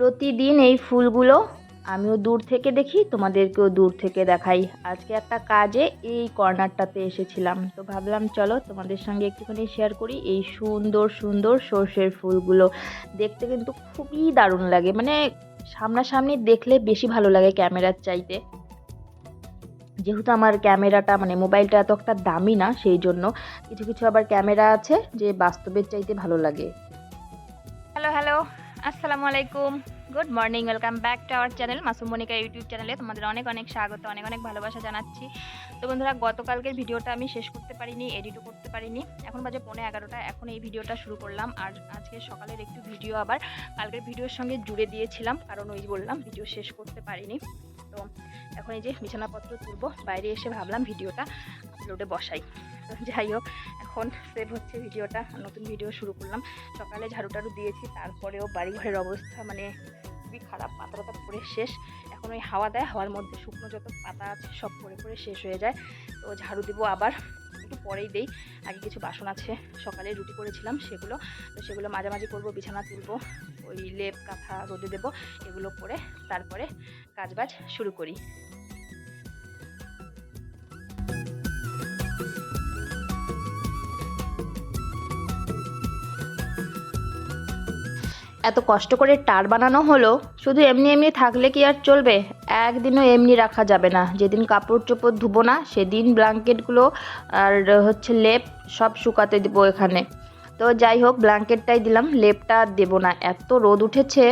প্রতিদিন এই ফুলগুলো আমিও দূর থেকে দেখি, তোমাদেরকেও দূর থেকে দেখাই। আজকে একটা কাজে এই কর্নারটাতে এসেছিলাম। তো ভাবলাম, চলো তোমাদের সঙ্গে একটুখানি শেয়ার করি এই সুন্দর সুন্দর সর্ষের ফুলগুলো। দেখতে কিন্তু খুবই দারুণ লাগে। মানে সামনাসামনি দেখলে বেশি ভালো লাগে ক্যামেরার চাইতে। যেহেতু আমার ক্যামেরাটা মানে মোবাইলটা এত একটা দামি না, সেই জন্য কিছু কিছু আবার ক্যামেরা আছে যে বাস্তবের চাইতে ভালো লাগে। আসসালামু আলাইকুম good morning welcome back to our channel Masum Monika YouTube চ্যানেলে তোমাদের অনেক অনেক স্বাগত, অনেক অনেক ভালোবাসা জানাচ্ছি। তো বন্ধুরা, গতকালকের ভিডিওটা আমি শেষ করতে পারিনি এডিটও করতে পারিনি। এখন বাজে পৌনে এগারোটা, এখন এই ভিডিওটা শুরু করলাম। আর আজকে সকালের একটু ভিডিও আবার, কালকের ভিডিওর সঙ্গে জুড়ে দিয়েছিলাম, কারণ ওই বললাম, ভিডিও শেষ করতে পারিনি। তো এখন এই যে বিছানাপত্র তুলবো, বাইরে এসে ভাবলাম ভিডিওটা আপলোডে বসাই। যাই হোক এখন সেভ হচ্ছে ভিডিওটা, নতুন ভিডিও শুরু করলাম। সকালে ঝাড়ু টাড়ু দিয়েছি, তারপরেও বাড়িঘরের অবস্থা মানে খুবই খারাপ পাতা পাতা পড়ে শেষ। এখন ওই হাওয়া দেয়, হাওয়ার মধ্যে শুকনো যত পাতা আছে সব পড়ে পড়ে শেষ হয়ে যায়। তো ঝাড়ু দিব আবার, একটু পরেই দেই। আগে কিছু বাসন আছে, সকালে রুটি করেছিলাম সেগুলো। তো সেগুলো মাঝামাঝি করব, বিছানা তুলবো, ওই লেপ, কাঁথা রোদে দেবো, এগুলো করে তারপরে কাজবাজ শুরু করি। এত কষ্ট করে টার বানানো হলো, শুধু এমনি এমনি থাকলে কি আর চলবে? একদিনও এমনি রাখা যাবে না। যেদিন কাপড় চোপড় ধুবো না, সেদিন ব্ল্যাঙ্কেটগুলো আর, হচ্ছে লেপ সব শুকাতে দেবো এখানে। তো যাই হোক, ব্ল্যাঙ্কেটটাই দিলাম, লেপটা আর দেবো না। এত রোদ উঠেছে।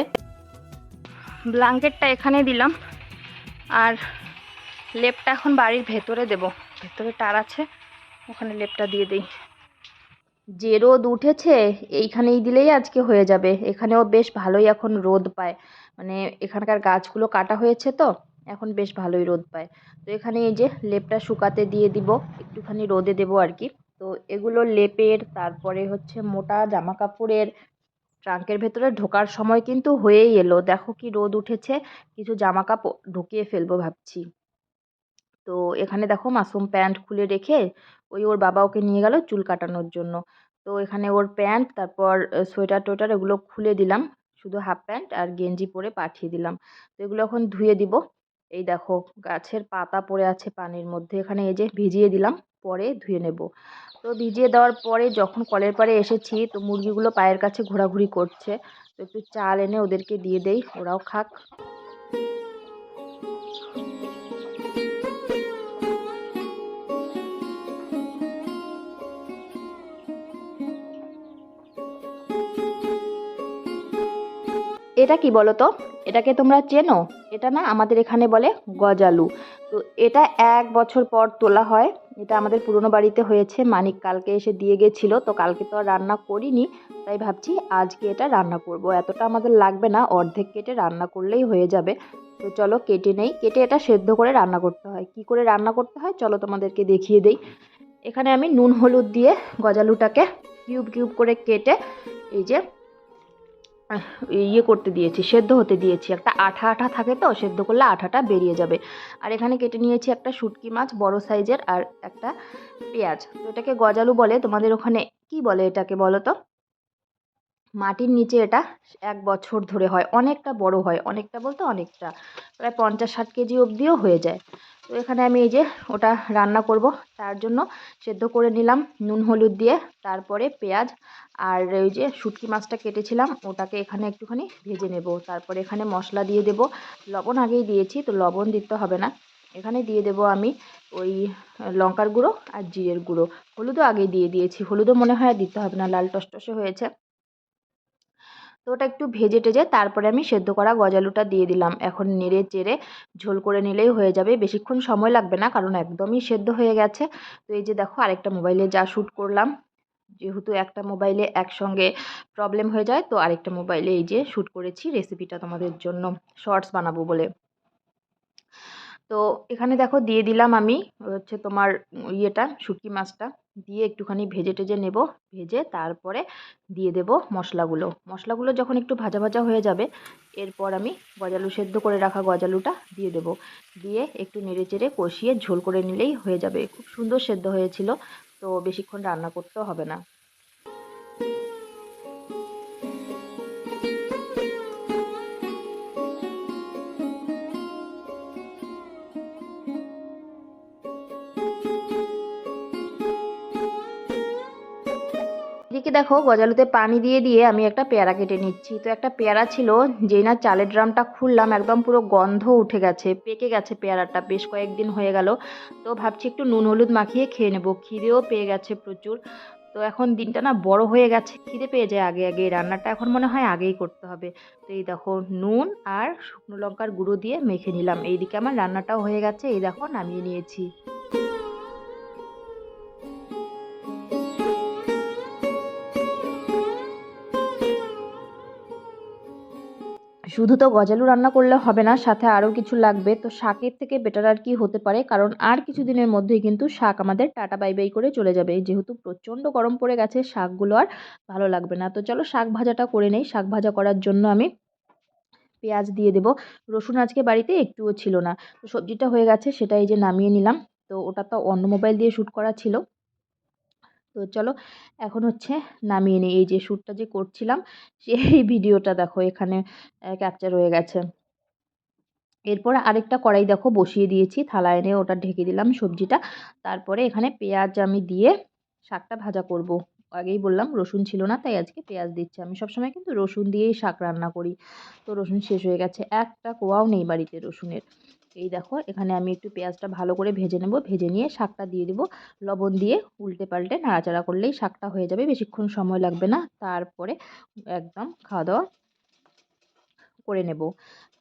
ব্ল্যাঙ্কেটটা এখানে দিলাম। আর লেপটা এখন বাড়ির ভেতরে দেব। ভেতরে টার আছে, ওখানে লেপটা দিয়ে দিই। যে রোদ উঠেছে, এইখানেই দিলেই আজকে হয়ে যাবে। এখানেও বেশ ভালোই এখন রোদ পায়। মানে এখানকার গাছগুলো কাটা হয়েছে তো, এখন বেশ ভালোই রোদ পায়। তো এখানে এই যে লেপটা শুকাতে দিয়ে দিব, একটুখানি রোদে দেবো আর কি। তো এগুলো লেপের, তারপরে হচ্ছে মোটা জামা কাপড়ের ট্রাঙ্কের ভেতরে ঢোকার সময় কিন্তু হয়েই এলো। দেখো কি রোদ উঠেছে, কিছু জামা কাপড় ঢুকিয়ে ফেলব ভাবছি। তো এখানে দেখো মাসুম প্যান্ট খুলে রেখে ওই ওর বাবা ওকে নিয়ে গেল চুল কাটানোর জন্য। তো এখানে ওর প্যান্ট, তারপর সোয়েটার টোয়েটার এগুলো খুলে দিলাম। শুধু হাফ প্যান্ট আর গেঞ্জি পরে পাঠিয়ে দিলাম। তো এগুলো এখন ধুয়ে দিব। এই দেখো, গাছের পাতা পড়ে আছে পানির মধ্যে। এখানে এই যে ভিজিয়ে দিলাম, পরে ধুয়ে নেব। তো ভিজিয়ে দেওয়ার পরে যখন কলের পারে এসেছি, তো মুরগিগুলো পায়ের কাছে ঘোরাঘুরি করছে। তো একটু চাল এনে ওদেরকে দিয়ে দেই, ওরাও খাক। এটা কি বলো তো এটাকে তোমরা চেনো? এটা না আমাদের এখানে বলে গজালু। তো এটা এক বছর পর তোলা হয়। এটা আমাদের পুরনো বাড়িতে হয়েছে। মানিক কালকে এসে দিয়ে গেছিল। তো কালকে তো আর রান্না করিনি। তাই ভাবছি আজকে এটা রান্না করব। এতটা আমাদের লাগবে না। অর্ধেক কেটে রান্না করলেই হয়ে যাবে। তো চলো কেটে নেই। কেটে এটা সেদ্ধ করে রান্না করতে হয়। কি করে রান্না করতে হয়? চলো তোমাদেরকে দেখিয়ে দেই। এখানে আমি নুন হলুদ দিয়ে গজালুটাকে কিউব কিউব করে কেটে এই যে ইয়ে করতে দিয়েছি, সেদ্ধ হতে দিয়েছি। একটা আঠা আঠা থাকে তো, সেদ্ধ করলে আঠাটা বেরিয়ে যাবে। আর এখানে কেটে নিয়েছি একটা শুটকি মাছ, বড় সাইজের, আর একটা পেঁয়াজ। তো এটাকে গজালু বলে, তোমাদের ওখানে কি বলে এটাকে বলো তো? মাটির নিচে এটা এক বছর ধরে হয়। অনেকটা বড় হয়, অনেকটা বলতে অনেকটা। প্রায় পঞ্চাশ ষাট কেজি অবধিও হয়ে যায়। তো এখানে আমি এই যে ওটা রান্না করব, তার জন্য সেদ্ধ করে নিলাম নুন, হলুদ দিয়ে, তারপরে পেঁয়াজ আর ওই যে শুটকি মাছটা কেটেছিলাম, ওটাকে এখানে একটুখানি ভেজে নেব। তারপরে এখানে মশলা দিয়ে দেব। লবণ আগেই দিয়েছি, তো লবণ দিতে হবে না। এখানে দিয়ে দেব আমি ওই লঙ্কার গুঁড়ো আর জিরের গুঁড়ো। হলুদও আগেই দিয়ে দিয়েছি। হলুদও মনে হয় দিতে হবে না, লাল টসটসে হয়েছে। তো ওটা একটু ভেজে টেজে তারপরে আমি সেদ্ধ করা গজালুটা দিয়ে দিলাম। এখন নেড়ে চেড়ে ঝোল করে নিলেই হয়ে যাবে। বেশিক্ষণ সময় লাগবে না কারণ একদমই সেদ্ধ হয়ে গেছে। তো এই যে দেখো আরেকটা মোবাইলে যা শ্যুট করলাম, যেহেতু একটা মোবাইলে একসঙ্গে প্রবলেম হয়ে যায়, তো আরেকটা মোবাইলে এই যে শ্যুট করেছি রেসিপিটা তোমাদের জন্য। শর্টস বানাবো বলে। তো এখানে দেখো দিয়ে দিলাম আমি হচ্ছে তোমার ইয়েটা, শুটকি মাছটা। দিয়ে একটুখানি ভেজে টেজে নেব, ভেজে তারপরে দিয়ে দেব মশলাগুলো। মশলাগুলো যখন একটু ভাজা ভাজা হয়ে যাবে, এরপর আমি গজালু সেদ্ধ করে রাখা গজালুটা দিয়ে দেব। দিয়ে একটু নেড়ে চেড়ে কষিয়ে ঝোল করে নিলেই হয়ে যাবে। খুব সুন্দর সেদ্ধ হয়েছিল, তো বেশিক্ষণ রান্না করতেও হবে না। এদিকে দেখো, গজালুতে পানি দিয়ে দিয়ে আমি একটা পেয়ারা কেটে নিচ্ছি। তো একটা পেয়ারা ছিল, যেই না চালের ড্রামটা খুললাম, একদম পুরো গন্ধ উঠে গেছে, পেকে গেছে পেয়ারাটা, বেশ কয়েকদিন হয়ে গেল। তো ভাবছি একটু নুন হলুদ মাখিয়ে খেয়ে নেব, খিদেও পেয়ে গেছে প্রচুর। তো এখন দিনটা না বড় হয়ে গেছে, খিদে পেয়ে যায় আগে আগে, রান্নাটা এখন মনে হয় আগেই করতে হবে। তো এই দেখো, নুন আর শুকনো লঙ্কার গুঁড়ো দিয়ে মেখে নিলাম। এইদিকে আমার রান্নাটাও হয়ে গেছে, এই দেখো নামিয়ে নিয়েছি। শুধু তো গজালু রান্না করলে হবে না, সাথে আরও কিছু লাগবে। তো শাকের থেকে বেটার আর কি হতে পারে, কারণ আর কিছু দিনের মধ্যেই কিন্তু শাক আমাদের টাটা বাই বাই করে চলে যাবে। যেহেতু প্রচণ্ড গরম পড়ে গেছে, শাকগুলো আর ভালো লাগবে না। তো চলো শাক ভাজাটা করে নেই। শাক ভাজা করার জন্য আমি পেঁয়াজ দিয়ে দেবো। রসুন আজকে বাড়িতে একটুও ছিল না। তো সবজিটা হয়ে গেছে, সেটা এই যে নামিয়ে নিলাম। তো ওটা তো অন্য মোবাইল দিয়ে শ্যুট করা ছিল। তো চলো এখন হচ্ছে নামিয়ে নিই। এই যে শ্যুটটা যে করছিলাম, সেই ভিডিওটা দেখো এখানে ক্যাপচার হয়ে গেছে। এরপর আরেকটা কড়াই দেখো বসিয়ে দিয়েছি থালা এনে ওটা ঢেকে দিলাম সবজিটা। তারপরে এখানে পেঁয়াজ আমি দিয়ে শাকটা ভাজা করব। আগেই বললাম রসুন ছিল না, তাই আজকে পেঁয়াজ দিচ্ছি। আমি সবসময় কিন্তু রসুন দিয়েই শাক রান্না করি। তো রসুন শেষ হয়ে গেছে। একটা কোয়াও নেই বাড়িতে রসুনের। এই দেখো, এখানে আমি একটু পেঁয়াজটা ভালো করে ভেজে নেব। ভেজে নিয়ে শাকটা দিয়ে দেবো। লবণ দিয়ে উল্টে পাল্টে নাড়াচাড়া করলেই শাকটা হয়ে যাবে, বেশিক্ষণ সময় লাগবে না। তারপরে একদম খাওয়া দাওয়া করে নেব।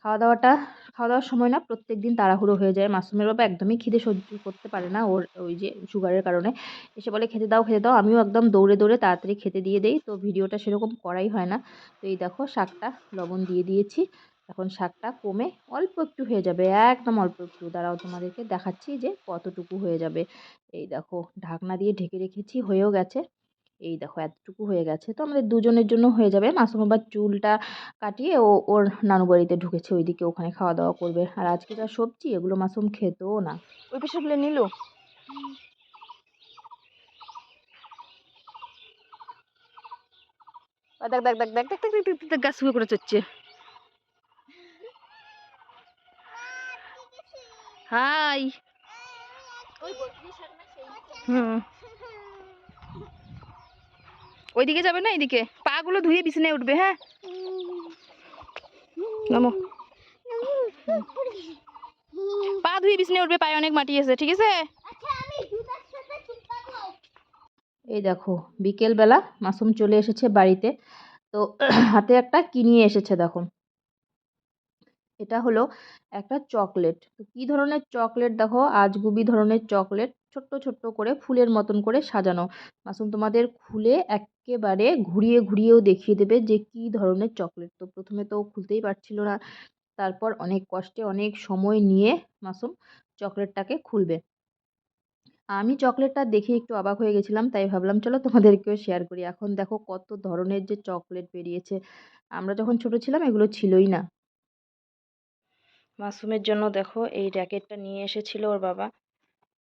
খাওয়া দাওয়াটা, খাওয়া দাওয়ার সময় না প্রত্যেক দিন তাড়াহুড়ো হয়ে যায়। মাসুমের বাবা একদমই খিদে সহ্য করতে পারে না ওর, ওই যে সুগারের কারণে। এসে বলে, খেতে দাও খেতে দাও। আমিও একদম দৌড়ে দৌড়ে তাড়াতাড়ি খেতে দিয়ে দেই। তো ভিডিওটা সেরকম করাই হয় না। তো এই দেখো, শাকটা লবণ দিয়ে দিয়েছি। এখন শাকটা কমে অল্প একটু হয়ে যাবে একদম অল্প একটু দাঁড়াও তোমাদেরকে দেখাচ্ছি যে কতটুকু হয়ে যাবে এই দেখো ঢাকনা দিয়ে ঢেকে রেখেছি হয়েও গেছে এই দেখো এতটুকু হয়ে গেছে তো আমাদের দুজনের জন্য হয়ে যাবে মাসুম আবার চুলটা কাটিয়ে ও ওর নানু বাড়িতে ঢুকেছে ওইদিকে ওখানে খাওয়া দাওয়া করবে আর আজকে যা সবজি এগুলো মাসুম খেতেও না ওই পেশাগুলো নিল দেখ দেখ দেখ দেখ দেখ দেখ দেখ গাছ শুয়ে করে চড়ছে হাই। হুম। ওইদিকে যাবে না? এইদিকে পাগুলো ধুয়ে বিছানায় উঠবে হ্যাঁ? নামো। পা ধুয়ে বিছানায় উঠবে, পায়ে অনেক মাটি আছে, ঠিক আছে? এই দেখো, বিকেলবেলা মাসুম চলে এসেছে বাড়িতে। তো হাতে একটা কিনিয়ে এসেছে, দেখো। এটা হলো একটা চকলেট। তো কী ধরনের চকলেট দেখো? আজগুবি ধরনের চকলেট। ছোট্ট ছোট্ট করে ফুলের মতন করে সাজানো। মাসুম, তোমাদের খুলে একেবারে ঘুরিয়ে, ঘুরিয়েও দেখিয়ে দেবে যে কী ধরনের চকলেট। তো প্রথমে তো খুলতেই পারছিল না। তারপর অনেক কষ্টে, অনেক সময় নিয়ে মাসুম চকলেটটাকে খুলবে। আমি চকলেটটা দেখে একটু অবাক হয়ে গেছিলাম, তাই ভাবলাম, চলো তোমাদেরকেও শেয়ার করি। এখন দেখো কত ধরনের যে চকলেট বেরিয়েছে। আমরা যখন ছোট ছিলাম, এগুলো ছিলই না। মাসুমের জন্য দেখো, এই র্যাকেটটা নিয়ে এসেছিল ওর বাবা।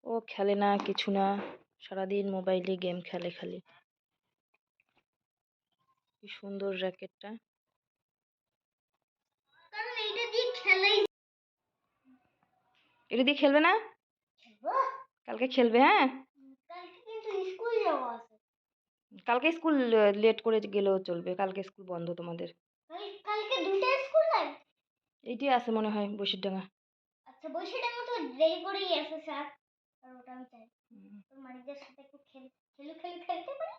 ও খেলে না, কিছু না, সারাদিন মোবাইলে গেম খেলে খালি। কি সুন্দর র্যাকেটটা। এটা দিয়ে খেলবে না? কালকে খেলবে হ্যাঁ? কালকে স্কুল লেট করে গেলেও চলবে, কালকে স্কুল বন্ধ তোমাদের। কালকে দুটো স্কুল এইটাই আছে মনে হয় বসির ডাঙা আচ্ছা বসেটার মতো দেরি করেই আছে স্যার আর ওটা আমি চাই মানিকদের সাথে একটু খেল খেলু খেলু খেলতে পারি?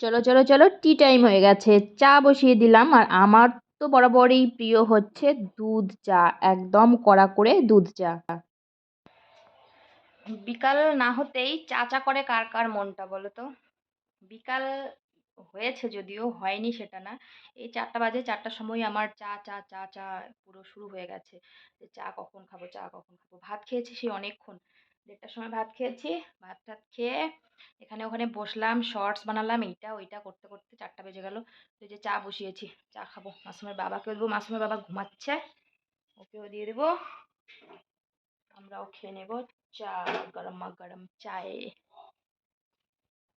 চলো চলো চলো টি টাইম হয়ে গেছে। চা বসিয়ে দিলাম আর আমার তো বরাবরই প্রিয় হচ্ছে দুধ চা একদম কড়া করে দুধ চা। বিকাল না হতেই চা চা করে কার কার মনটা বলো তো? বিকাল হয়েছে যদিও হয়নি সেটা না। এই চারটা বাজে, চারটার সময় আমার চা চা চা চা পুরো শুরু হয়ে গেছে। যে চা কখন খাব, চা কখন খাব? ভাত খেয়েছি সেই অনেকক্ষণ। দেড়টার সময় ভাত খেয়েছি। ভাত টাত খেয়ে এখানে ওখানে বসলাম, শর্টস বানালাম, এইটা, ওইটা করতে করতে চারটা বেজে গেল। তো যে চা বসিয়েছি, চা খাব। মাসুমের বাবাকেও দেবো। মাসুমের বাবা ঘুমাচ্ছে। ওকেও দিয়ে দেবো। আমরাও খেয়ে নেব চা, গরম গরম চায়ে।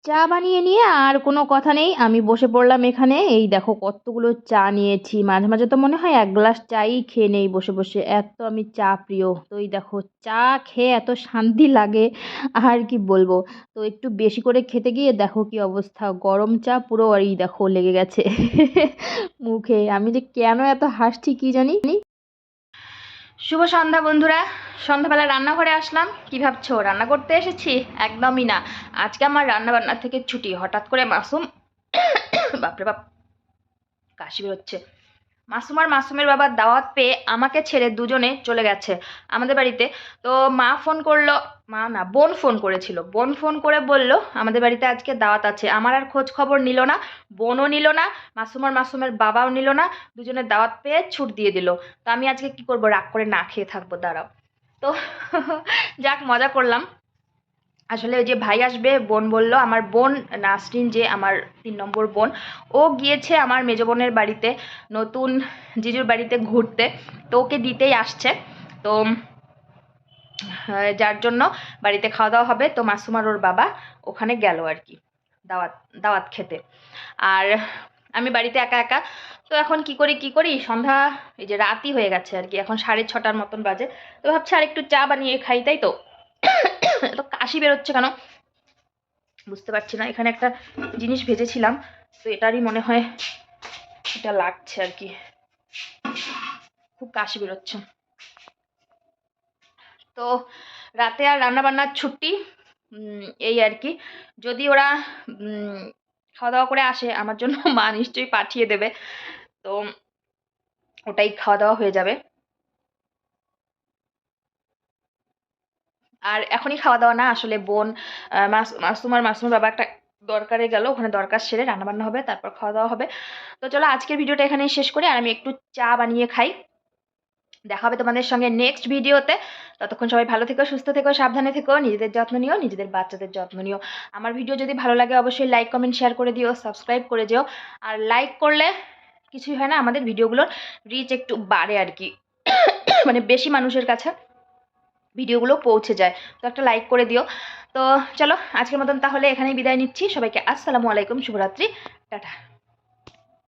চা বানিয়ে নিয়ে আর কোনো কথা নেই। আমি বসে পড়লাম এখানে। এই দেখো কতগুলো চা নিয়েছি। মাঝে মাঝে তো মনে হয় এক গ্লাস চাই খেয়ে নেই বসে বসে। এত আমি চা প্রিয়। তো এই দেখো চা খেয়ে এত শান্তি লাগে, আর কি বলব? তো একটু বেশি করে খেতে গিয়ে দেখো কি অবস্থা। গরম চা পুরো এই দেখো লেগে গেছে। মুখে। আমি যে কেন এত হাসছি কি জানি? শুভ সন্ধ্যা বন্ধুরা। সন্ধ্যাবেলা রান্নাঘরে আসলাম। কি ভাবছ, রান্না করতে এসেছি? একদমই না। আজকে আমার রান্না বান্না থেকে ছুটি। হঠাৎ করে মাসুম বাপরে বাপ, কাশি বেরোচ্ছে। মাসুম আর মাসুমের বাবার দাওয়াত পেয়ে আমাকে ছেড়ে দুজনে চলে গেছে আমাদের বাড়িতে। তো মা ফোন করল, মা না, বোন ফোন করেছিল। বোন ফোন করে বলল, আমাদের বাড়িতে আজকে দাওয়াত আছে। আমার আর খোঁজ খবর নিল না, বোনও নিল না, মাসুমার মাসুমের বাবাও নিল না দুজনের দাওয়াত পেয়ে ছুট দিয়ে দিল। তো আমি আজকে কি করব? রাগ করে না খেয়ে থাকব, দাঁড়াও। তো যাক, মজা করলাম। আসলে ওই যে ভাই আসবে, বোন বলল, আমার বোন নাসরিন যে আমার তিন নম্বর বোন, ও গিয়েছে আমার মেজো বোনের বাড়িতে, নতুন জিজুর বাড়িতে ঘুরতে, তো ওকে দিতেই আসছে, তো যার জন্য বাড়িতে খাওয়া দাওয়া হবে, তো মাসুমার ওর বাবা ওখানে গেল আর কি, দাওয়াত দাওয়াত খেতে, আর আমি বাড়িতে একা একা, তো এখন কি করি কি করি, সন্ধ্যা, এই যে রাতই হয়ে গেছে আর কি, এখন সাড়ে ছটার মতন বাজে, তো ভাবছি আর একটু চা বানিয়ে খাই, তাই তো? তো কাশি বেরোচ্ছে কেন? বুঝতে পারছি না। এখানে একটা জিনিস ভেজেছিলাম, তো এটারই মনে হয় এটা লাগছে আর কি। খুব কাশি বেরোচ্ছে। তো রাতে আর রান্না বান্নার ছুটি এই আর কি। যদি ওরা খাওয়া দাওয়া করে আসে, আমার জন্য মা নিশ্চয়ই পাঠিয়ে দেবে। তো ওটাই খাওয়া দাওয়া হয়ে যাবে। আর এখনই খাওয়া দাওয়া না আসলে বোন আহ, মাস- মাসুম আর বাবা একটা দরকারে গেল ওখানে দরকার সেরে রান্নাবান্না হবে তারপর খাওয়া দাওয়া হবে। তো চলো আজকের ভিডিওটা এখানেই শেষ করি আর আমি একটু চা বানিয়ে খাই। দেখা হবে তোমাদের সঙ্গে নেক্সট ভিডিওতে। ততক্ষণ সবাই ভালো থেকো সুস্থ থেকো সাবধানে থেকো নিজেদের যত্ন নিও নিজেদের বাচ্চাদের যত্ন নিও। আমার ভিডিও যদি ভালো লাগে অবশ্যই লাইক কমেন্ট শেয়ার করে দিও সাবস্ক্রাইব করে যেও। আর লাইক করলে কিছুই হয় না আমাদের ভিডিওগুলোর রিচ একটু বাড়ে আর কি। মানে বেশি মানুষের কাছে। ভিডিওগুলো পৌঁছে যায়। তো একটা লাইক করে দিও। তো চলো, আজকের মতন তাহলে এখানেই বিদায় নিচ্ছি। সবাইকে আসসালামু আলাইকুম, শুভরাত্রি, টাটা।